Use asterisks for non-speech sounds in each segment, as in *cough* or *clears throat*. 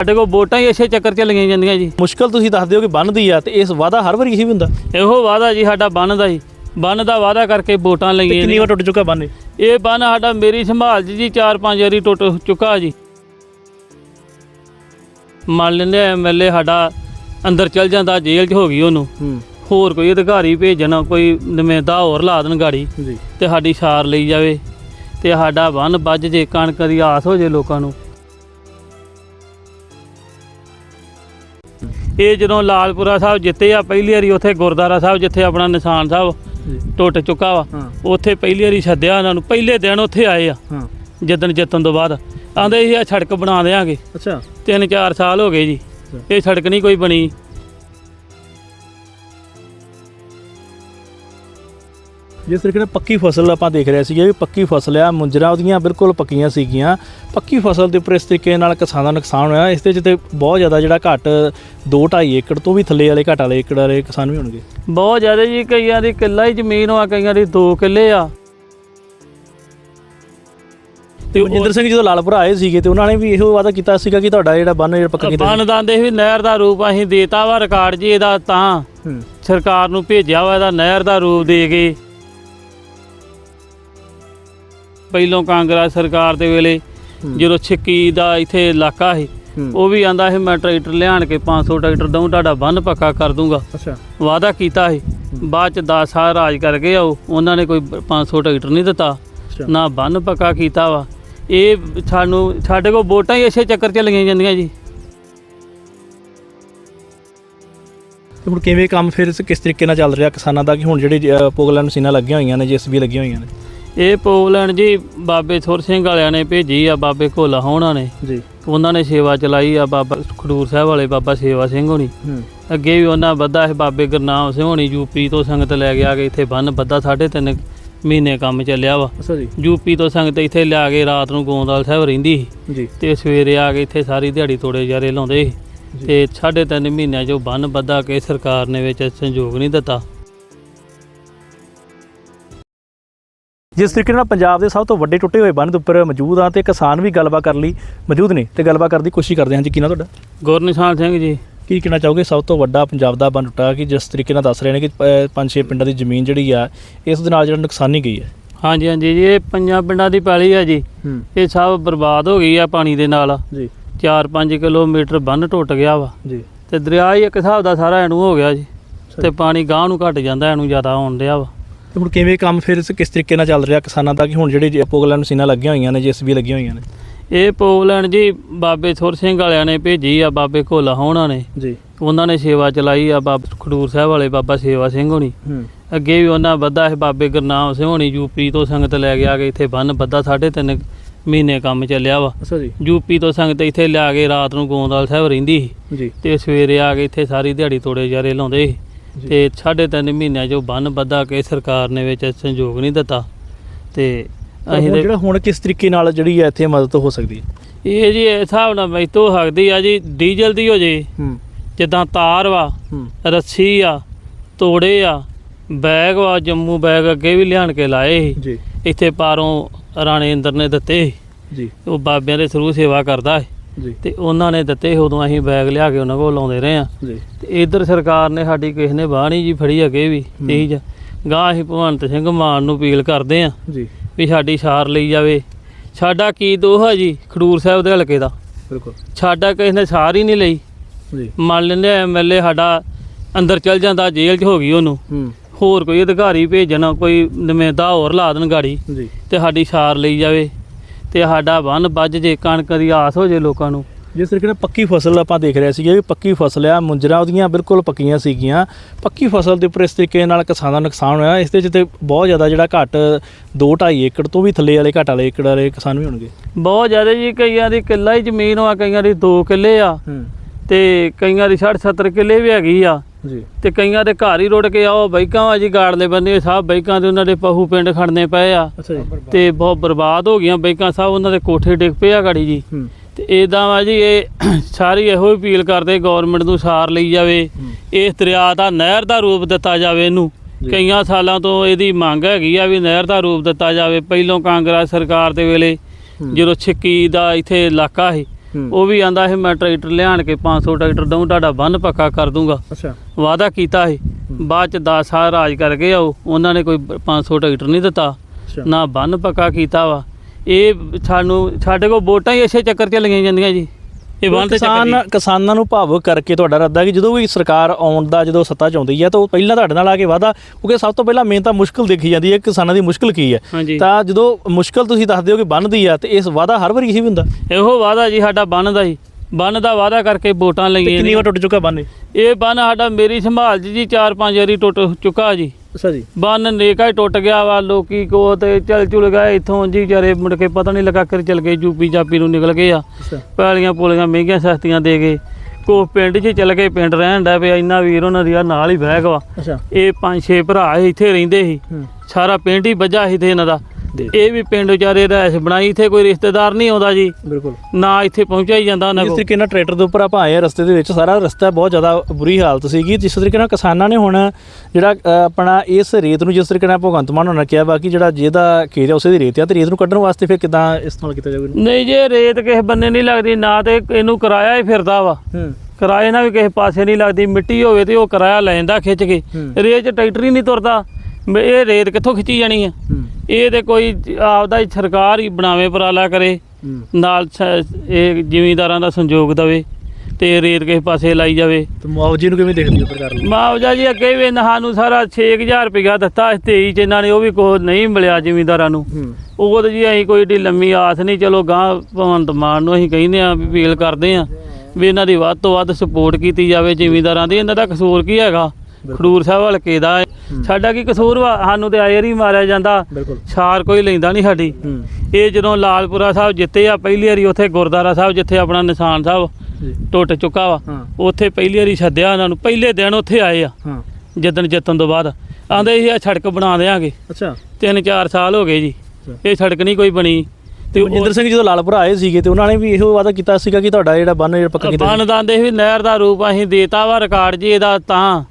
ਸਾਡੇ ਕੋਲ ਵੋਟਾਂ ਹੀ ਇਸੇ ਚੱਕਰ ਚ ਲਈਆਂ ਜਾਂਦੀਆਂ ਜੀ। ਮੁਸ਼ਕਲ ਤੁਸੀਂ ਦੱਸਦੇ ਹੋ ਕਿ ਬੰਨਦੀ ਆ ਤੇ ਇਸ ਵਾਦਾ ਹਰ ਵਾਰੀ ਇਹੀ ਵੀ ਹੁੰਦਾ। ਇਹੋ ਵਾਦਾ ਜੀ ਸਾਡਾ ਬੰਨ ਦਾ ਜੀ ਬੰਨ ਦਾ ਵਾਦਾ ਕਰਕੇ ਵੋਟਾਂ ਲਈਆਂ ਕਿੰਨੀ ਵਾਰ ਟੁੱਟ ਚੁੱਕਾ ਬੰਨ ਇਹ? ਬੰਨ ਸਾਡਾ ਮੇਰੀ ਸੰਭਾਲ 'ਚ ਜੀ ਚਾਰ ਪੰਜ ਵਾਰੀ ਟੁੱਟ ਚੁੱਕਾ ਜੀ। ਮੰਨ ਲੈਂਦੇ ਐਮਐਲਏ ਸਾਡਾ ਅੰਦਰ ਚਲ ਜਾਂਦਾ ਜੇਲ੍ਹ 'ਚ ਹੋ ਗਈ ਉਹਨੂੰ। ਹੂੰ। ਹੋਰ ਕੋਈ ਅਧਿਕਾਰੀ ਭੇਜਣ ਕੋਈ ਨੁਮਾਇੰਦਾ ਹੋਰ ਲਾ ਦੇਣ ਗਾੜੀ ਤੇ ਸਾਡੀ ਸਾਰ ਲਈ ਜਾਵੇ। ਤੇ ਸਾਡਾ ਬੰਨ ਵੱਜ ਜੇ ਕਣਕ ਦੀ ਆਸ ਹੋ ਜੇ ਲੋਕਾਂ ਨੂੰ। ਇਹ ਜਦੋਂ ਲਾਲਪੁਰਾ ਸਾਹਿਬ ਜਿੱਤੇ ਆ ਪਹਿਲੀ ਵਾਰੀ ਉੱਥੇ ਗੁਰਦੁਆਰਾ ਸਾਹਿਬ ਜਿੱਥੇ ਆਪਣਾ ਨਿਸ਼ਾਨ ਸਾਹਿਬ ਟੁੱਟ ਚੁੱਕਾ ਵਾ ਉੱਥੇ ਪਹਿਲੀ ਵਾਰੀ ਸੱਦਿਆ ਉਹਨਾਂ ਨੂੰ ਪਹਿਲੇ ਦਿਨ ਉੱਥੇ ਆਏ ਆ ਜਿੱਦਣ ਜਿੱਤਣ ਤੋਂ ਬਾਅਦ। ਆਂਦੇ ਸੀ ਆ ਸੜਕ ਬਣਾ ਦੇਾਂਗੇ ਅੱਛਾ। ਤਿੰਨ ਚਾਰ ਸਾਲ ਹੋ ਗਏ ਜੀ। ਇਹ ਸੜਕ ਨਹੀਂ ਕੋਈ ਬਣੀ। ਜਿਸ ਤਰੀਕੇ ਨਾਲ ਪੱਕੀ ਫਸਲ ਆਪਾਂ ਦੇਖ ਰਹੇ ਸੀਗੇ ਵੀ ਪੱਕੀ ਫਸਲ ਆ ਮੁੰਜਰਾ ਉਹਦੀਆਂ ਬਿਲਕੁਲ ਪੱਕੀਆਂ ਸੀਗੀਆਂ। ਪੱਕੀ ਫਸਲ ਦੇ ਉੱਪਰ ਇਸ ਤਰੀਕੇ ਨਾਲ ਕਿਸਾਨਾਂ ਦਾ ਨੁਕਸਾਨ ਹੋਇਆ। ਇਸ ਦੇ ਚ ਤੇ ਬਹੁਤ ਜ਼ਿਆਦਾ ਜਿਹੜਾ ਘੱਟ 2.5 ਏਕੜ ਤੋਂ ਵੀ ਥੱਲੇ ਵਾਲੇ ਘੱਟ ਵਾਲੇ ਏਕੜ ਵਾਲੇ ਕਿਸਾਨ ਵੀ ਹੋਣਗੇ। ਬਹੁਤ ਜ਼ਿਆਦਾ ਜੀ ਕਈਆਂ ਦੀ ਕਿੱਲਾ ਹੀ ਜ਼ਮੀਨ ਆ ਕਈਆਂ ਦੀ 2 ਕਿੱਲੇ ਆ। ਤੇ ਮਨਜਿੰਦਰ ਸਿੰਘ ਜਦੋਂ ਲਾਲਪੁਰਾ ਆਏ ਸੀਗੇ ਤੇ ਉਹਨਾਂ ਨੇ ਵੀ ਇਹੋ ਵਾਅਦਾ ਕੀਤਾ ਸੀਗਾ ਕਿ ਤੁਹਾਡਾ ਜਿਹੜਾ ਬੰਨ ਜਿਹੜਾ ਪੱਕਾ ਕੀਤਾ ਬੰਨ ਦੰਦੇ ਵੀ ਨਹਿਰ ਦਾ ਰੂਪ ਅਸੀਂ ਦੇਤਾ ਵਾ ਰਿਕਾਰਡ ਜੀ ਇਹਦਾ ਤਾਂ ਸਰਕਾਰ ਨੂੰ ਭੇਜਿਆ ਵਾ ਇਹਦਾ ਨਹਿਰ ਦਾ ਰੂਪ ਦੇ ਕੇ। ਪਹਿਲੋਂ ਕਾਂਗਰਸ ਸਰਕਾਰ ਦੇ ਵੇਲੇ। ਜਦੋਂ ਛਿੱਕੀ ਦਾ ਇੱਥੇ ਇਲਾਕਾ ਸੀ ਉਹ ਵੀ ਆਂਦਾ ਸੀ ਮੈਂ ਟਰੈਕਟਰ ਲਿਆਣ ਕੇ 500 ਟਰੈਕਟਰ ਦਊਂ ਤੁਹਾਡਾ ਬੰਨ ਪੱਕਾ ਕਰ ਦੂੰਗਾ। ਅੱਛਾ। ਵਾਅਦਾ ਕੀਤਾ ਸੀ। ਬਾਅਦ ਚ 10 ਸਾਲ ਰਾਜ ਕਰ ਗਏ ਆ ਉਹ ਉਹਨਾਂ ਨੇ ਕੋਈ 500 ਟਰੈਕਟਰ ਨਹੀਂ ਦਿੱਤਾ। ਨਾ ਬੰਨ ਪੱਕਾ ਕੀਤਾ ਵਾ। ਇਹ ਸਾਨੂੰ ਸਾਡੇ ਕੋਲ ਵੋਟਾਂ ਹੀ ਇਸੇ ਚੱਕਰ ਚ ਲਈਆਂ ਜਾਂਦੀਆਂ ਜੀ। ਤੇ ਹੁਣ ਕਿਵੇਂ ਕੰਮ ਫਿਰ ਕਿਸ ਤਰੀਕੇ ਨਾਲ ਚੱਲ ਰਿਹਾ ਕਿਸਾਨਾਂ ਦਾ? ਕਿ ਹੁਣ ਜਿਹੜੇ ਪੋਗਲਾਂ ਮਸ਼ੀਨਾਂ ਲੱਗੀਆਂ ਹੋਈਆਂ ਨੇ ਜੀਸੀਬੀ ਲੱਗੀਆਂ ਹੋਈਆਂ ਨੇ। ਇਹ ਪੋਲੈਂਡ ਜੀ ਬਾਬੇ ਥੁਰ ਸਿੰਘ ਵਾਲਿਆਂ ਨੇ ਭੇਜੀ ਆ ਬਾਬੇ ਘੋਲਾ ਹੋਣਾ ਨੇ। ਜੀ। ਉਹਨਾਂ ਨੇ ਸੇਵਾ ਚਲਾਈ ਆ ਬਾਬਾ ਖਡੂਰ ਸਾਹਿਬ ਵਾਲੇ ਬਾਬਾ ਸੇਵਾ ਸਿੰਘ ਹੋਣੀ। ਅੱਗੇ ਵੀ ਉਹਨਾਂ ਬੱਧਾ ਹੈ ਬਾਬੇ ਗੁਰਨਾਮ ਸਿੰਘ ਹੋਣੀ ਯੂਪੀ ਤੋਂ ਸੰਗਤ ਲੈ ਕੇ ਆ ਕੇ ਇੱਥੇ ਬੰਨ ਸਾਢੇ ਤਿੰਨ ਮਹੀਨੇ ਕੰਮ ਚੱਲਿਆ ਵਾ। ਅੱਛਾ ਜੀ। ਯੂਪੀ ਤੋਂ ਸੰਗਤ ਇੱਥੇ ਲਿਆ ਕੇ ਰਾਤ ਨੂੰ ਗੋਂਦਵਾਲ ਸਾਹਿਬ ਰਹਿੰਦੀ ਸੀ। ਜੀ। ਤੇ ਸਵੇਰੇ ਆ ਕੇ ਇੱਥੇ ਸਾਰੀ ਦਿਹਾੜੀ ਤੋੜੇ ਜਾਰੇ ਲਾਉਂਦੇ ਸੀ। ਤੇ ਸਾਢੇ ਤਿੰਨ ਮਹੀਨਿਆਂ ਚੋਂ ਬੰਨ ਬੱਧਾ ਕੇ ਸਰਕਾਰ ਨੇ ਵਿੱਚ ਸੰਯੋਗ ਨਹੀਂ ਦਿੱਤਾ। ਜਿਸ ਤਰੀਕੇ ਨਾਲ ਪੰਜਾਬ ਦੇ ਸਭ ਤੋਂ ਵੱਡੇ ਟੁੱਟੇ ਹੋਏ ਬੰਨ ਦੇ ਉੱਪਰ ਮੌਜੂਦ ਆ ਤੇ ਕਿਸਾਨ ਵੀ ਗੱਲਬਾਤ ਕਰਨ ਲਈ ਮੌਜੂਦ ਨੇ ਤੇ ਗੱਲਬਾਤ ਕਰਨ ਦੀ ਕੋਸ਼ਿਸ਼ ਕਰਦੇ ਹਾਂ ਜੀ। ਕੀ ਨਾ ਤੁਹਾਡਾ? ਗੁਰਨਿਸ਼ਾਨ ਸਿੰਘ ਜੀ। ਕੀ ਕਹਿਣਾ ਚਾਹੋਗੇ? ਸਭ ਤੋਂ ਵੱਡਾ ਪੰਜਾਬ ਦਾ ਬੰਨ ਟੁੱਟਾ ਕਿ ਜਿਸ ਤਰੀਕੇ ਨਾਲ ਦੱਸ ਰਹੇ ਨੇ ਕਿ ਪੰਜ ਛੇ ਪਿੰਡਾਂ ਦੀ ਜ਼ਮੀਨ ਜਿਹੜੀ ਆ ਇਸ ਦੇ ਨਾਲ ਜਿਹੜਾ ਨੁਕਸਾਨੀ ਗਈ ਹੈ। ਹਾਂਜੀ ਹਾਂਜੀ ਜੀ ਇਹ ਪੰਜਾਂ ਪਿੰਡਾਂ ਦੀ ਪੈਲੀ ਆ ਜੀ। ਹੂੰ। ਇਹ ਸਭ ਬਰਬਾਦ ਹੋ ਗਈ ਆ ਪਾਣੀ ਦੇ ਨਾਲ। ਜੀ। 4-5 ਕਿਲੋਮੀਟਰ ਬੰਨ ਟੁੱਟ ਗਿਆ ਵਾ। ਜੀ। ਤੇ ਦਰਿਆ ਹੀ ਇੱਕ ਹਿਸਾਬ ਦਾ ਸਾਰਾ ਇਹਨੂੰ ਹੋ ਗਿਆ ਜੀ। ਤੇ ਪਾਣੀ ਗਾਂਹ ਨੂੰ ਘਟ ਜਾਂਦਾ ਇਹਨੂੰ ਜ਼ਿਆਦਾ ਆਉਣ ਡਿਆ ਵਾ। ਤੇ ਹੁਣ ਕਿਵੇਂ ਕੰਮ ਫਿਰ ਇਸ- ਕਿਸ ਤਰੀਕੇ ਨਾਲ ਚੱਲ ਰਿਹਾ ਕਿਸਾਨਾਂ ਦਾ ਕਿ ਹੁਣ ਜਿਹੜੇ ਪੋਗਲਾਂ ਮਸ਼ੀਨਾਂ ਲੱਗੀਆਂ ਹੋਈਆਂ ਨੇ ਜੀਸੀਬੀ ਲੱਗੀਆਂ ਹੋਈਆਂ ਨੇ? ਇਹ ਪੋਲੈਂਡ ਜੀ ਬਾਬੇ ਥੁਰ ਸਿੰਘ ਵਾਲਿਆਂ ਨੇ ਭੇਜੀ ਆ ਬਾਬੇ ਘੋਲਾ ਹੋਣਾ ਨੇ। ਜੀ। ਉਹਨਾਂ ਨੇ ਸੇਵਾ ਚਲਾਈ ਆ ਬਾਬਾ ਖਡੂਰ ਸਾਹਿਬ ਵਾਲੇ ਬਾਬਾ ਸੇਵਾ ਸਿੰਘ ਹੋਣੀ। ਹੂੰ। ਅੱਗੇ ਵੀ ਉਹਨਾਂ ਬੱਧਾ ਹੈ ਬਾਬੇ ਗੁਰਨਾਮ ਸਿੰਘ ਹੋਣੀ ਯੂਪੀ ਤੋਂ ਸੰਗਤ ਲੈ ਕੇ ਆ ਕੇ ਇੱਥੇ ਬੰਨ ਬੱਧਾ ਸਾਢੇ ਤਿੰਨ ਮਹੀਨੇ ਕੰਮ ਚੱਲਿਆ ਵਾ। ਅੱਛਾ ਜੀ। ਯੂਪੀ ਤੋਂ ਸੰਗਤ ਇੱਥੇ ਲਿਆ ਕੇ ਰਾਤ ਨੂੰ ਗੋਂਦਵਾਲ ਸਾਹਿਬ ਰਹਿੰਦੀ ਸੀ। ਜੀ। ਤੇ ਸਵੇਰੇ ਆ ਕੇ ਇੱਥੇ ਸਾਰੀ ਦਿਹਾੜੀ ਤੋੜੇ ਜਾਰੇ ਲਾਉਂਦੇ ਸੀ। ਤੇ ਸਾਢੇ ਤਿੰਨ ਮਹੀਨਿਆਂ ਚੋਂ ਬੰਨ ਬੱਧਾ ਕੇ ਸਰਕਾਰ ਨੇ ਵਿੱਚ ਸੰਯੋਗ ਨਹੀਂ ਦਿੱਤਾ। ਤੇ ਅਸੀਂ ਤੇ ਜਿਹੜਾ ਹੁਣ ਕਿਸ ਤਰੀਕੇ ਨਾਲ ਜਿਹੜੀ ਹੈ ਇੱਥੇ ਮਦਦ ਹੋ ਸਕਦੀ ਹੈ? ਇਹ ਜੀ ਇਸ ਹਿਸਾਬ ਨਾਲ ਮੈਤੋਂ ਹੱਕਦੀ ਆ ਜੀ ਡੀਜ਼ਲ ਦੀ ਹੋ ਜੇ। ਹੂੰ। ਜਿੱਦਾਂ ਤਾਰ ਵਾ ਹੂੰ। ਰੱਸੀ ਆ ਤੋੜੇ ਆ ਬੈਗ ਵਾ ਜੰਮੂ ਬੈਗ ਅੱਗੇ ਵੀ ਲਿਆਣ ਕੇ ਲਾਏ ਸੀ। ਜੀ। ਇੱਥੇ ਪਾਰੋਂ ਰਾਣੇ ਇੰਦਰ ਨੇ ਦਿੱਤੇ ਸੀ। ਜੀ। ਉਹ ਬਾਬਿਆਂ ਦੇ ਥਰੂ ਸੇਵਾ ਕਰਦਾ ਹੈ ਜੀ। ਤੇ ਉਹਨਾਂ ਨੇ ਦਿੱਤੇ ਉਦੋਂ ਅਸੀਂ ਬੈਗ ਲਿਆ ਕੇ ਉਹਨਾਂ ਕੋਲ ਲਾਉਂਦੇ ਰਹੇ ਆ ਜੀ। ਤੇ ਇਧਰ ਸਰਕਾਰ ਨੇ ਸਾਡੀ ਕਿਸੇ ਨੇ ਬਾਹ ਨਹੀਂ ਜੀ ਫੜੀ ਅੱਗੇ ਵੀ ਤੀਜ ਗਾਂ ਅਸੀਂ ਭਗਵੰਤ ਸਿੰਘ ਮਾਨ ਨੂੰ ਅਪੀਲ ਕਰਦੇ ਆ ਜੀ। ਵੀ ਸਾਡੀ ਸਾਰ ਲਈ ਜਾਵੇ। ਸਾਡਾ ਕੀ ਦੋਹਾ ਜੀ ਖਡੂਰ ਸਾਹਿਬ ਦੇ ਹਲਕੇ ਦਾ? ਬਿਲਕੁਲ। ਸਾਡਾ ਕਿਸੇ ਨੇ ਸਾਰ ਹੀ ਨਹੀਂ ਲਈ। ਜੀ। ਮੰਨ ਲੈਂਦੇ ਐਮਐਲਏ ਸਾਡਾ ਅੰਦਰ ਚਲ ਜਾਂਦਾ ਜੇਲ੍ਹ 'ਚ ਹੋ ਗਈ ਉਹਨੂੰ। ਹੋਰ ਕੋਈ ਅਧਿਕਾਰੀ ਭੇਜਣ ਕੋਈ ਨੁਮਾਇੰਦਾ ਹੋਰ ਲਾ ਦੇਣ ਗਾੜੀ। ਜੀ। ਤੇ ਸਾਡੀ ਸਾਰ ਲਈ ਜਾਵੇ। ਤੇ ਸਾਡਾ ਬੰਨ ਵੱਜ ਜੇ ਕਣਕ ਦੀ ਆਸ ਹੋ ਜੇ ਲੋਕਾਂ ਨੂੰ। ਜਿਸ ਤਰੀਕੇ ਨਾਲ ਪੱਕੀ ਫਸਲ ਆਪਾਂ ਦੇਖ ਰਹੇ ਸੀਗੇ ਵੀ ਪੱਕੀ ਫਸਲ ਆ ਮੁੰਜਰਾ ਉਹਦੀਆਂ ਬਿਲਕੁਲ ਪੱਕੀਆਂ ਸੀਗੀਆਂ। ਪੱਕੀ ਫਸਲ ਦੇ ਉੱਪਰ ਇਸ ਤਰੀਕੇ ਨਾਲ ਕਿਸਾਨਾਂ ਦਾ ਨੁਕਸਾਨ ਹੋਇਆ। ਇਸ ਦੇ ਚ ਤੇ ਬਹੁਤ ਜ਼ਿਆਦਾ ਜਿਹੜਾ ਘੱਟ 2.5 ਏਕੜ ਤੋਂ ਵੀ ਥੱਲੇ ਵਾਲੇ ਘੱਟ ਵਾਲੇ ਏਕੜ ਵਾਲੇ ਕਿਸਾਨ ਵੀ ਹੋਣਗੇ। ਬਹੁਤ ਜ਼ਿਆਦਾ ਜੀ ਕਈਆਂ ਦੀ ਕਿੱਲਾ ਹੀ ਜ਼ਮੀਨ ਆ ਕਈਆਂ ਦੀ 2 ਕਿੱਲੇ ਆ। ਤੇ ਕਈਆਂ ਦੀ 60 70 ਕਿੱਲੇ ਵੀ ਹੈਗੀ ਆ। ਜੀ ਤੇ ਕਈਆਂ ਦੇ ਘਰ ਹੀ ਰੁੜ ਕੇ ਆਓ ਬਾਈਕਾਂ ਵਾ ਜੀ ਗਾੜਲੇ ਬੰਦੇ ਸਭ ਬਾਈਕਾਂ ਦੇ ਉਹਨਾਂ ਦੇ ਪਹੂ ਪਿੰਡ ਖੜਨੇ ਪਏ ਆ ਅੱਛਾ ਜੀ ਤੇ ਬਹੁਤ ਬਰਬਾਦ ਹੋ ਗਈਆਂ ਬਾਈਕਾਂ ਸਭ ਉਹਨਾਂ ਦੇ ਕੋਠੇ ਡਿੱਗ ਪਏ ਆ ਗਾੜੀ ਜੀ ਹੂੰ ਤੇ ਇਦਾਂ ਵਾ ਜੀ ਇਹ *clears throat* ਸਾਰੀ ਇਹੋ ਅਪੀਲ ਕਰਦੇ ਗਵਰਨਮੈਂਟ ਨੂੰ ਸਾਰ ਲਈ ਜਾਵੇ ਹੂੰ। ਇਸ ਦਰਿਆ ਦਾ ਨਹਿਰ ਦਾ ਰੂਪ ਦਿੱਤਾ ਜਾਵੇ ਇਹਨੂੰ। ਕਈਆਂ ਸਾਲਾਂ ਤੋਂ ਇਹਦੀ ਮੰਗ ਹੈਗੀ ਆ ਵੀ ਨਹਿਰ ਦਾ ਰੂਪ ਦਿੱਤਾ ਜਾਵੇ ਪਹਿਲੋਂ ਕਾਂਗਰਸ ਸਰਕਾਰ ਦੇ ਵੇਲੇ ਹੂੰ। ਜਦੋਂ ਛਿੱਕੀ ਦਾ ਇੱਥੇ ਇਲਾਕਾ ਸੀ ਹੂੰ। ਉਹ ਵੀ ਆਂਦਾ ਸੀ ਮੈਂ ਟਰੈਕਟਰ ਲਿਆਣ ਕੇ 500 ਟਰੈਕਟਰ ਦਊਂ ਤੁਹਾਡਾ ਬੰਨ ਪੱਕਾ ਕਰ ਦੂੰਗਾ ਅੱਛਾ। ਵਾਅਦਾ ਕੀਤਾ ਸੀ। ਬਾਅਦ ਚ 10 ਸਾਲ ਰਾਜ ਕਰ ਗਏ ਉਹ ਉਹਨਾਂ ਨੇ ਕੋਈ 500 ਟਰੈਕਟਰ ਨਹੀਂ ਦਿੱਤਾ। ਨਾ ਬੰਨ ਪੱਕਾ ਕੀਤਾ ਵਾ। ਇਹ ਸਾਨੂੰ ਸਾਡੇ ਕੋਲ ਵੋਟਾਂ ਹੀ ਇਸੇ ਚੱਕਰ ਚ ਲਈਆਂ ਜਾਂਦੀਆਂ ਜੀ। ਇਹ ਚੱਕਰ ਕਿਸਾਨ ਕਿਸਾਨਾਂ ਨੂੰ ਭਾਵੁਕ ਕਰਕੇ ਤੁਹਾਡਾ ਰੱਦਾ ਕਿ ਜਦੋਂ ਵੀ ਸਰਕਾਰ ਆਉਣ ਦਾ ਜਦੋਂ ਸੱਤਾ ਚ ਆਉਂਦੀ ਹੈ ਤਾਂ ਉਹ ਪਹਿਲਾਂ ਤੁਹਾਡੇ ਨਾਲ ਆ ਕੇ ਵਾਦਾ ਕਿਉਂਕਿ ਸਭ ਤੋਂ ਪਹਿਲਾਂ ਮੇਨ ਤਾਂ ਮੁਸ਼ਕਲ ਦੇਖੀ ਜਾਂਦੀ ਹੈ ਕਿਸਾਨਾਂ ਦੀ ਮੁਸ਼ਕਲ ਕੀ ਹੈ ਤਾਂ ਜਦੋਂ ਮੁਸ਼ਕਲ ਤੁਸੀਂ ਦੱਸਦੇ ਹੋ ਕਿ ਬਣਦੀ ਆ ਤੇ ਇਸ ਵਾਦਾ ਹਰ ਵਾਰੀ ਇਹੀ ਹੁੰਦਾ। ਇਹੋ ਵਾਅਦਾ ਜੀ ਸਾਡਾ ਬੰਨ ਦਾ ਜੀ। ਬੰਨ ਦਾ ਵਾਅਦਾ ਕਰਕੇ ਵੋਟਾਂ ਲਈਆਂ ਕਿੰਨੀ ਵਾਰ ਟੁੱਟ ਚੁੱਕਾ ਬੰਨ ਇਹ? ਬੰਨ ਸਾਡਾ ਮੇਰੀ ਸੰਭਾਲ ਜੀ ਚਾਰ ਪੰਜ ਵਾਰੀ ਟੁੱਟ ਚੁੱਕਾ ਜੀ। ਅੱਛਾ ਜੀ। ਬੰਨ ਨੇਕਾ ਹੀ ਟੁੱਟ ਗਿਆ ਵਾ ਲੋਕੀ ਕੋ ਤੇ ਚਲ ਚੁਲ ਗਏ ਇਥੋਂ ਜੀ ਵਿਚਾਰੇ ਮੁੜ ਕੇ ਪਤਾ ਨਹੀਂ ਲੱਗਾ ਕਿ ਚਲ ਗਏ ਯੂਪੀ ਜਾਪੀ ਨੂੰ ਨਿਕਲ ਗਏ ਆ। ਪੈਲੀਆਂ ਪੋਲੀਆਂ ਮਹਿੰਗੀਆਂ ਸਸਤੀਆਂ ਦੇ ਕੇ ਕੋ ਪਿੰਡ 'ਚ ਚਲ ਗਏ ਪਿੰਡ ਰਹਿਣ ਦਾ ਪਿਆ ਇੰਨਾ ਵੀਰ ਉਹਨਾਂ ਦੀ ਨਾਲ ਹੀ ਬਹਿ ਵਾ। ਅੱਛਾ। ਇਹ ਪੰਜ ਛੇ ਭਰਾ ਇੱਥੇ ਰਹਿੰਦੇ ਸੀ। ਸਾਰਾ ਪਿੰਡ ਹੀ ਵੱਜਾ ਸੀ ਤੇ ਇਹਨਾਂ ਦਾ। ਇਹ ਵੀ ਪਿੰਡ ਵਿਚਾਰੇ ਰਹਿਸ਼ ਬਣਾਈ ਇੱਥੇ ਕੋਈ ਰਿਸ਼ਤੇਦਾਰ ਨਹੀਂ ਆਉਂਦਾ ਜੀ। ਬਿਲਕੁਲ। ਨਾ ਇੱਥੇ ਪਹੁੰਚਿਆ ਹੀ ਜਾਂਦਾ ਉਹਨਾਂ ਜਿਸ ਕੋਲ। ਤਰੀਕੇ ਨਾਲ ਟਰੈਕਟਰ ਦੇ ਉੱਪਰ ਆਪਾਂ ਆਏ ਆ ਰਸਤੇ ਦੇ ਵਿੱਚ ਸਾਰਾ ਰਸਤਾ ਬਹੁਤ ਜ਼ਿਆਦਾ ਬੁਰੀ ਹਾਲਤ ਸੀਗੀ। ਜਿਸ ਤਰੀਕੇ ਨਾਲ ਕਿਸਾਨਾਂ ਨੇ ਹੁਣ ਜਿਹੜਾ ਅ, ਆਪਣਾ ਇਸ ਰੇਤ ਨੂੰ ਜਿਸ ਤਰੀਕੇ ਨਾਲ ਭਗਵੰਤ ਮਾਨ ਹੋਣਾ ਕਿਹਾ ਬਾਕੀ ਜਿਹੜਾ ਜਿਹਦਾ ਖੇਤ ਆ ਉਸੇ ਦੀ ਰੇਤ ਆ ਤੇ ਰੇਤ ਨੂੰ ਕੱਢਣ ਵਾਸਤੇ ਫਿਰ ਕਿਦਾਂ ਇਸਤੇਮਾਲ ਕੀਤਾ ਜਾਊਗਾ? ਨਹੀਂ ਜੇ ਰੇਤ ਕਿਸੇ ਬੰਨੇ ਨਹੀਂ ਲੱਗਦੀ ਨਾ ਤੇ ਇਹਨੂੰ ਕਿਰਾਇਆ ਹੀ ਫਿਰਦਾ ਵਾ। ਹੂੰ। ਕਿਰਾਏ ਨਾਲ ਵੀ ਕਿਸੇ ਪਾਸੇ ਨਹੀਂ ਲੱਗਦੀ ਮਿੱਟੀ ਹੋਵੇ ਤੇ ਉਹ ਕਿਰਾਇਆ ਲੈ ਜਾਂਦਾ ਖਿੱਚ ਕੇ। ਹੂੰ। ਰੇਤ 'ਚ ਟਰੈਕਟਰ ਹੀ ਨਹੀਂ ਤੁਰਦਾ। ਮ- ਇਹ ਰੇਤ ਕਿੱਥੋਂ ਖਿੱਚੀ ਜਾਣੀ ਆ? ਹੂੰ। ਇਹ ਤੇ ਕੋਈ ਆਪਦਾ ਹੀ ਸਰਕਾਰ ਹੀ ਬਣਾਵੇ ਉਪਰਾਲਾ ਕਰੇ। ਨਾਲ ਸ- ਇਹ ਜ਼ਿਮੀਂਦਾਰਾਂ ਦਾ ਸੰਯੋਗ ਦਵੇ ਤੇ ਰੇਤ ਕਿਸੇ ਪਾਸੇ ਲਾਈ ਜਾਵੇ। ਤੇ ਮੁਆਵਜ਼ੇ ਨੂੰ ਕਿਵੇਂ ਦੇਖਦੀ ਹੋ ਸਰਕਾਰ ਲਈ ਮੁਆਵਜ਼ਾ ਜੀ ਅੱਗੇ ਵੀ ਇਹਨਾਂ ਸਾਨੂੰ ਸਾਰਾ 6000 ਰੁਪਇਆ ਦਿੱਤਾ ਇਸ 23 ਚ ਇਹਨਾਂ ਨੇ ਉਹ ਵੀ ਕੋਈ ਨਹੀਂ ਮਿਲਿਆ ਜ਼ਿਮੀਂਦਾਰਾਂ ਨੂੰ। ਹੂੰ। ਉਹ ਤਾਂ ਜੀ ਅਸੀਂ ਕੋਈ ਏਡੀ ਲੰਮੀ ਆਸ ਨਹੀਂ ਚਲੋ ਗਾਂ ਭਗਵੰਤ ਮਾਨ ਨੂੰ ਅਸੀਂ ਕਹਿੰਦੇ ਆ ਅਪੀਲ ਕਰਦੇ ਆ ਵੀ ਇਹਨਾਂ ਦੀ ਵੱਧ ਤੋਂ ਵੱਧ ਸਪੋਰਟ ਕੀਤੀ ਜਾਵੇ ਜ਼ਿਮੀਂਦਾਰਾਂ ਦੀ। ਇਹਨਾਂ ਦਾ ਕਸੂਰ ਕੀ ਹੈਗਾ? ਖਡੂਰ ਸਾਹਿਬ ਹਲਕੇ ਦਾ ਹੈ। ਸਾਡਾ ਕੀ ਕਸੂਰ ਵਾ? ਸਾਨੂੰ ਤੇ ਆਇਰ ਹੀ ਮਾਰਿਆ ਜਾਂਦਾ। ਬਿਲਕੁਲ। ਛਾਰ ਕੋਈ ਲੈਂਦਾ ਨਹੀਂ ਸਾਡੀ। ਹੂੰ। ਇਹ ਜਦੋਂ ਲਾਲਪੁਰਾ ਸਾਹਿਬ ਜਿੱਤੇ ਆ ਪਹਿਲੀ ਵਾਰੀ ਉੱਥੇ ਗੁਰਦਾਰਾ ਸਾਹਿਬ ਜਿੱਥੇ ਆਪਣਾ ਨਿਸ਼ਾਨ ਸਾਹਿਬ ਜੀ। ਟੁੱਟ ਚੁੱਕਾ ਵਾ ਹਾਂ। ਉੱਥੇ ਪਹਿਲੀ ਵਾਰੀ ਸੱਦਿਆ ਉਹਨਾਂ ਨੂੰ। ਪਹਿਲੇ ਦਿਨ ਉੱਥੇ ਆਏ ਆ। ਹਾਂ। ਜਿੱਦਣ ਜਿੱਤਣ ਤੋਂ ਬਾਅਦ। ਆਂਦੇ ਸੀ ਆ ਸੜਕ ਬਣਾ ਦੇਾਂਗੇ ਅੱਛਾ। ਤਿੰਨ ਚਾਰ ਸਾਲ ਹੋ ਗਏ ਜੀ। ਇਹ ਸੜਕ ਨਹੀਂ ਕੋਈ ਬਣੀ। ਤੇ ਮਨਜਿੰਦਰ ਸਿੰਘ ਜਦੋਂ ਲਾਲਪੁਰ ਆਏ ਸੀਗੇ ਤੇ ਉਹਨਾਂ ਨੇ ਵੀ ਇਹੋ ਵਾਅਦਾ ਕੀਤਾ ਸੀਗਾ ਕਿ ਤੁਹਾਡਾ ਜਿਹੜਾ ਬੰਨ ਜਿਹੜਾ ਪੱਕਾ ਕੀਤਾ ਬਣ ਦਾਂਦੇ ਵੀ ਨਹਿਰ ਦਾ ਰੂਪ ਅਸੀਂ ਦੇਤਾ ਵਾ ਰਿਕਾਰਡ ਜੀ ਇਹਦਾ ਤਾਂ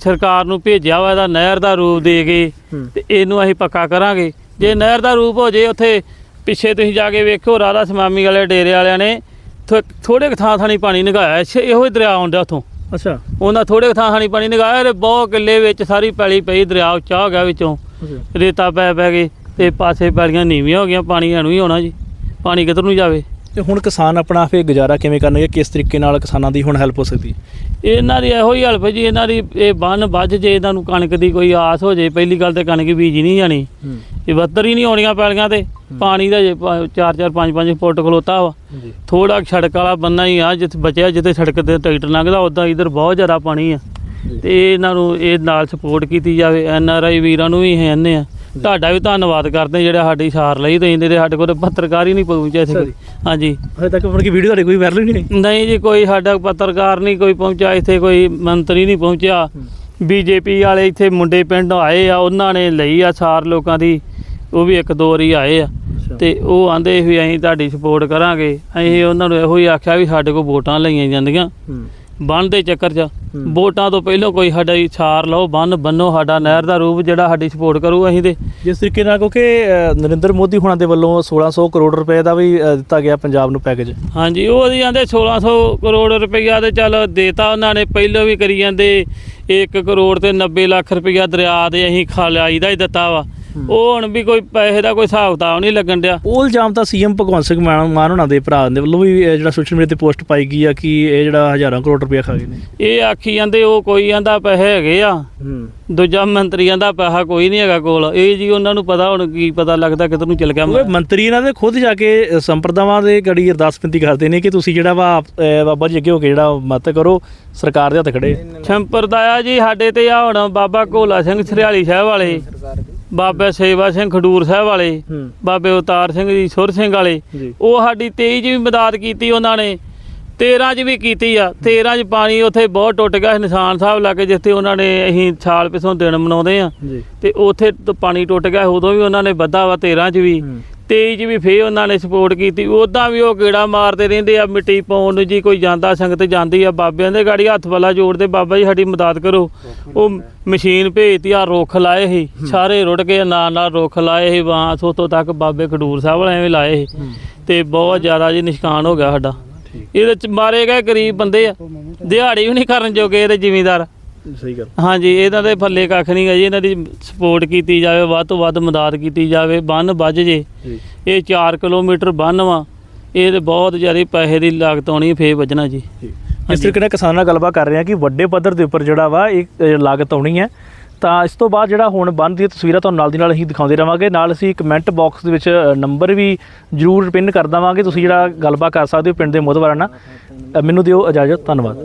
ਸਰਕਾਰ ਨੂੰ ਭੇਜਿਆ ਵਾ ਇਹਦਾ ਨਹਿਰ ਦਾ ਰੂਪ ਦੇ ਕੇ ਤੇ ਇਹਨੂੰ ਅਸੀਂ ਪੱਕਾ ਕਰਾਂਗੇ। ਜੇ ਨਹਿਰ ਦਾ ਰੂਪ ਹੋ ਜੇ ਉੱਥੇ ਪਿੱਛੇ ਤੁਸੀਂ ਜਾ ਕੇ ਵੇਖੋ ਰਾਧਾ ਸਮਾਮੀ ਵਾਲੇ ਡੇਰੇ ਵਾਲਿਆਂ ਨੇ ਥੋੜੇ ਥਾਂ ਥਾਣੀ ਪਾਣੀ ਨਿਗਾਇਆ ਇਹੋ ਹੀ ਦਰਿਆ ਆਉਂਦਾ ਉੱਥੋਂ। ਅੱਛਾ। ਉਹਨਾਂ ਥੋੜੇ ਥਾਂ ਥਾਣੀ ਪਾਣੀ ਨਿਗਾਇਆ ਤੇ ਬਹੁਤ ਕਿੱਲੇ ਵਿੱਚ ਸਾਰੀ ਪੈਲੀ ਪਈ ਦਰਿਆ ਉੱਚਾ ਹੋ ਗਿਆ ਵਿੱਚੋਂ। ਰੇਤਾ ਪੈ ਪੈ ਕੇ। ਤੇ ਪਾਸੇ ਪੈਲੀਆਂ ਨੀਵੀਆਂ ਹੋ ਗਈਆਂ ਪਾਣੀ ਐਨੂੰ ਹੀ ਆਉਣਾ ਜੀ। ਪਾਣੀ ਕਿੱਧਰ ਨੂੰ ਜਾਵੇ? ਤੇ ਹੁਣ ਕਿਸਾਨ ਆਪਣਾ ਫੇ ਗੁਜ਼ਾਰਾ ਕਿਵੇਂ ਕਰਨਗੇ? ਕਿਸ ਤਰੀਕੇ ਨਾਲ ਕਿਸਾਨਾਂ ਦੀ ਹੁਣ ਹੈਲਪ ਹੋ ਸਕਦੀ? ਇਹਨਾਂ ਦੀ ਇਹੋ ਹੀ ਹਲਫ ਜੀ ਇਹਨਾਂ ਦੀ ਇਹ ਬੰਨ ਵੱਜ ਜੇ ਇਹਨਾਂ ਨੂੰ ਕਣਕ ਦੀ ਕੋਈ ਆਸ ਹੋ ਜੇ ਪਹਿਲੀ ਗੱਲ ਤੇ ਕਣਕ ਬੀਜੀ ਨਹੀਂ ਜਾਣੀ। ਇਹ ਬੱਤਰ ਹੀ ਨਹੀਂ ਆਉਣੀਆਂ ਪੈਲੀਆਂ ਤੇ। ਪਾਣੀ ਦਾ ਜੇ 4 4 5 5 ਫੁੱਟ ਖਲੋਤਾ ਵਾ। ਥੋੜਾ ਸੜਕ ਵਾਲਾ ਬੰਨਾ ਹੀ ਆ ਜਿੱਥੇ ਬਚਿਆ ਜਿੱਥੇ ਸੜਕ ਤੇ ਟਰੈਕਟਰ ਲੰਘਦਾ ਉਦਾਂ ਇਧਰ ਬਹੁਤ ਜ਼ਿਆਦਾ ਪਾਣੀ ਆ। ਤੇ ਇਹਨਾਂ ਨੂੰ ਇਹ ਨਾਲ ਸਪੋਰਟ ਕੀਤੀ ਜਾਵੇ। ਐਨ ਆਰ ਆਈ ਵੀਰਾਂ ਨੂੰ ਵੀ ਕਹਿੰਦੇ ਆ। ਤੁਹਾਡਾ ਵੀ ਧੰਨਵਾਦ ਕਰਦੇ ਜਿਹੜਾ ਸਾਡੀ ਸਾਰ ਲਈ ਤੁਸੀਂ ਤੇ ਸਾਡੇ ਕੋਲ ਪੱਤਰਕਾਰ ਹੀ ਨਹੀਂ ਪਹੁੰਚਿਆ ਇੱਥੇ ਜੀ। ਹਾਂਜੀ। ਹਜੇ ਤੱਕ ਆਪਣੀ ਵੀਡੀਓ ਤੁਹਾਡੀ ਕੋਈ ਵਾਇਰਲ ਨਹੀਂ ਹੋਈ ਨਹੀਂ ਜੀ ਕੋਈ ਸਾਡਾ ਪੱਤਰਕਾਰ ਨਹੀਂ ਕੋਈ ਪਹੁੰਚਿਆ ਇੱਥੇ ਕੋਈ ਮੰਤਰੀ ਨਹੀਂ ਪਹੁੰਚਿਆ। ਬੀਜੇਪੀ ਵਾਲੇ ਇੱਥੇ ਮੁੰਡੇ ਪਿੰਡ ਆਏ ਆ ਉਹਨਾਂ ਨੇ ਲਈ ਆ ਸਾਰ ਲੋਕਾਂ ਦੀ ਉਹ ਵੀ ਇੱਕ ਦੋ ਵਾਰੀ ਆਏ ਆ। ਤੇ ਉਹ ਆਂਦੇ ਵੀ ਅਸੀਂ ਤੁਹਾਡੀ ਸਪੋਰਟ ਕਰਾਂਗੇ। ਅਸੀਂ ਉਹਨਾਂ ਨੂੰ ਇਹੋ ਹੀ ਆਖਿਆ ਵੀ ਸਾਡੇ ਕੋਲ ਵੋਟਾਂ ਲਈਆਂ ਜਾਂਦੀਆਂ। ਹੂੰ। ਬੰਨ ਦੇ ਚੱਕਰ 'ਚ। ਵੋਟਾਂ ਤੋਂ ਪਹਿਲਾਂ ਕੋਈ ਸਾਡਾ ਹੀ ਸਾਰ ਲਓ ਬੰਨ ਬੰਨੋ ਸਾਡਾ ਨਹਿਰ ਦਾ ਰੂਪ ਜਿਹੜਾ ਸਾਡੀ ਸਪੋਰਟ ਕਰੂ ਅਸੀਂ ਤੇ। ਜਿਸ ਤਰੀਕੇ ਨਾਲ ਕਿਉਂਕਿ ਨਰਿੰਦਰ ਮੋਦੀ ਹੁਣਾਂ ਦੇ ਵੱਲੋਂ 1600 ਕਰੋੜ ਰੁਪਏ ਦਾ ਵੀ ਦਿੱਤਾ ਗਿਆ ਪੰਜਾਬ ਨੂੰ ਪੈਕੇਜ ਹਾਂਜੀ ਉਹ ਅਸੀਂ ਆਂਦੇ 1600 ਕਰੋੜ ਰੁਪਈਆ ਤੇ ਚੱਲ ਦੇਤਾ ਉਹਨਾਂ ਨੇ ਪਹਿਲਾਂ ਵੀ ਕਰੀ ਜਾਂਦੇ 1 ਕਰੋੜ ਤੇ 90 ਲੱਖ ਰੁਪਈਆ ਦਰਿਆ ਦੇ ਅਸੀਂ ਖਾਲਾਈ ਦਾ ਹੀ ਦਿੱਤਾ ਵਾ। ਉਹ ਹੁਣ ਵੀ ਕੋਈ ਪੈਸੇ ਦਾ ਕੋਈ ਹਿਸਾਬ ਕਿਤਾਬ ਨਹੀਂ ਲੱਗਣ ਡਿਆ। ਉਹ ਇਲਜ਼ਾਮ ਤਾਂ ਸੀਐਮ ਭਗਵੰਤ ਸਿੰਘ ਮਾਨ ਮਾਨ ਹੋਣਾ ਦੇ ਭਰਾ ਦੇ ਵੱਲੋਂ ਵੀ ਅ, ਜਿਹੜਾ ਸੋਸ਼ਲ ਮੀਡੀਆ ਤੇ ਪੋਸਟ ਪਾਈ ਗਈ ਆ ਕਿ ਇਹ ਜਿਹੜਾ ਹਜ਼ਾਰਾਂ ਕਰੋੜ ਰੁਪਏ ਖਾ ਗਏ ਨੇ। ਇਹ ਆਖੀ ਜਾਂਦੇ ਉਹ ਕੋਈ ਆਂਦਾ ਪੈਸੇ ਹੈਗੇ ਆ। ਹੂੰ। ਦੂਜਾ ਮੰਤਰੀਆਂ ਦਾ ਪੈਸਾ ਕੋਈ ਨਹੀਂ ਹੈਗਾ ਕੋਲ। ਇਹ ਜੀ ਉਹਨਾਂ ਨੂੰ ਪਤਾ ਹੁਣ ਕੀ ਪਤਾ ਲੱਗਦਾ ਕਿੱਧਰ ਨੂੰ ਚਲ ਗਿਆ ਉਹ ਮੰਤਰੀ ਇਹਨਾਂ ਦੇ ਖੁਦ ਜਾ ਕੇ ਅ, ਸੰਪਰਦਾਵਾਂ ਦੇ ਗੜੀ ਅਰਦਾਸ ਬੇਨਤੀ ਕਰਦੇ ਨੇ ਕਿ ਤੁਸੀਂ ਜਿਹੜਾ ਵਾ ਅ, ਬਾਬਾ ਜੀ ਅੱਗੇ ਹੋ ਕੇ ਜਿਹੜਾ ਮਤ ਕਰੋ ਸਰਕਾਰ ਦੇ ਹੱਥ ਖੜੇ। ਸੰਪਰਦਾਇਆ ਜੀ ਸਾਡੇ ਤੇ ਆ ਹੁਣ ਬਾਬਾ ਘੋਲਾ ਸਿੰਘ ਸਰਿਆਲੀ ਸਾਹਿਬ ਵਾਲੇ। ਬਾਬਾ ਸੇਵਾ ਸਿੰਘ ਖਡੂਰ ਸਾਹਿਬ ਵਾਲੇ ਹੂੰ। ਬਾਬੇ ਅਵਤਾਰ ਸਿੰਘ ਜੀ ਸੁਰ ਸਿੰਘ ਵਾਲੇ ਜੀ। ਉਹ ਸਾਡੀ 23 ਚ ਵੀ ਮਦਦ ਕੀਤੀ ਉਹਨਾਂ ਨੇ 13 ਚ ਵੀ ਕੀਤੀ ਆ। 13 ਚ ਪਾਣੀ ਉੱਥੇ ਬਹੁਤ ਟੁੱਟ ਗਿਆ ਸੀ ਨਿਸ਼ਾਨ ਸਾਹਿਬ ਲਾਗੇ ਜਿੱਥੇ ਉਹਨਾਂ ਨੇ ਅਸੀਂ ਸਾਲ ਪਿਛੋਂ ਦਿਨ ਮਨਾਉਂਦੇ ਆ। ਜੀ। ਤੇ ਉੱਥੇ ਤਾਂ ਪਾਣੀ ਟੁੱਟ ਗਿਆ ਉਦੋਂ ਵੀ ਉਹਨਾਂ ਨੇ ਵੱਧਾ ਵਾ 13 ਚ ਵੀ। ਹੂੰ। 23 ਚ ਵੀ ਫੇਰ ਉਹਨਾਂ ਨੇ ਸਪੋਰਟ ਕੀਤੀ। ਉਦਾਂ ਵੀ ਉਹ ਕੀੜਾ ਮਾਰਦੇ ਰਹਿੰਦੇ ਆ, ਮਿੱਟੀ ਪਾਉਣ ਨੂੰ ਜੀ, ਕੋਈ ਜਾਂਦਾ, ਸੰਗਤ ਜਾਂਦੀ ਆ, ਬਾਬਿਆਂ ਦੇ ਗਾੜੀ ਹੱਥ ਵਾਲਾ ਜੋੜਦੇ ਬਾਬਾ ਜੀ ਸਾਡੀ ਮਦਦ ਕਰੋ। ਉਹ ਮਸ਼ੀਨ ਭੇਜਤੀ ਆ, ਰੁੱਖ ਲਾਏ ਸੀ, ਸਾਰੇ ਰੁੜ ਗਏ, ਨਾਲ ਨਾਲ ਰੁੱਖ ਲਾਏ ਸੀ ਬਾਂਸ ਉੱਥੋਂ ਤੱਕ ਬਾਬੇ ਖਡੂਰ ਸਾਹਿਬ ਵਾਲੇ ਐਵੇਂ ਲਾਏ ਸੀ। ਤੇ ਬਹੁਤ ਜ਼ਿਆਦਾ ਜੀ ਨਿਸ਼ਕਾਨ ਹੋ ਗਿਆ ਸਾਡਾ। ਇਹਦੇ ਚ ਮਾਰੇ ਗਏ ਗਰੀਬ ਬੰਦੇ ਆ। ਦਿਹਾੜੀ ਵੀ ਨਹੀਂ ਕਰਨ ਜੋਗੇ ਇਹਦੇ ਜ਼ਿਮੀਦਾਰ। ਸਹੀ ਗੱਲ। ਹਾਂਜੀ ਇਹਨਾਂ ਦੇ ਫੱਲੇ ਕੱਖ ਨਹੀਂ ਗਾ ਜੀ ਇਹਨਾਂ ਦੀ ਸਪੋਰਟ ਕੀਤੀ ਜਾਵੇ ਵੱਧ ਤੋਂ ਵੱਧ ਮਦਦ ਕੀਤੀ ਜਾਵੇ ਬੰਨ ਵੱਜ ਜੇ। ਜੀ। ਇਹ 4 ਕਿਲੋਮੀਟਰ ਬੰਨ ਵਾ ਇਹ ਤੇ ਬਹੁਤ ਜ਼ਿਆਦਾ ਪੈਸੇ ਦੀ ਲਾਗਤ ਆਉਣੀ ਫੇਰ ਵੱਜਣਾ ਜੀ। ਇਸ ਤਰੀਕੇ ਨਾਲ ਕਿਸਾਨਾਂ ਨਾਲ ਗੱਲਬਾਤ ਕਰ ਰਹੇ ਹਾਂ ਕਿ ਵੱਡੇ ਪੱਧਰ ਦੇ ਉੱਪਰ ਜਿਹੜਾ ਵਾ ਇਹ ਅ, ਲਾਗਤ ਆਉਣੀ ਹੈ। ਤਾਂ ਇਸ ਤੋਂ ਬਾਅਦ ਜਿਹੜਾ ਹੁਣ ਬੰਦ ਦੀਆਂ ਤਸਵੀਰਾਂ ਤੁਹਾਨੂੰ ਨਾਲ ਦੀ ਨਾਲ ਅਸੀਂ ਦਿਖਾਉਂਦੇ ਰਵਾਂਗੇ। ਨਾਲ ਅਸੀਂ ਕਮੈਂਟ ਬਾਕਸ ਦੇ ਵਿੱਚ ਨੰਬਰ ਵੀ ਜਰੂਰ ਪਿੰਨ ਕਰ ਦੇਵਾਂਗੇ। ਤੁਸੀਂ ਜਿਹੜਾ ਗੱਲਬਾਤ ਕਰ ਸਕਦੇ ਹੋ ਪਿੰਡ ਦੇ ਮੁੱਦਵਾਰਾਂ ਨਾਲ ਅ, ਮੈਨੂੰ ਦਿਓ ਇਜਾਜ਼ਤ ਧੰਨਵਾਦ।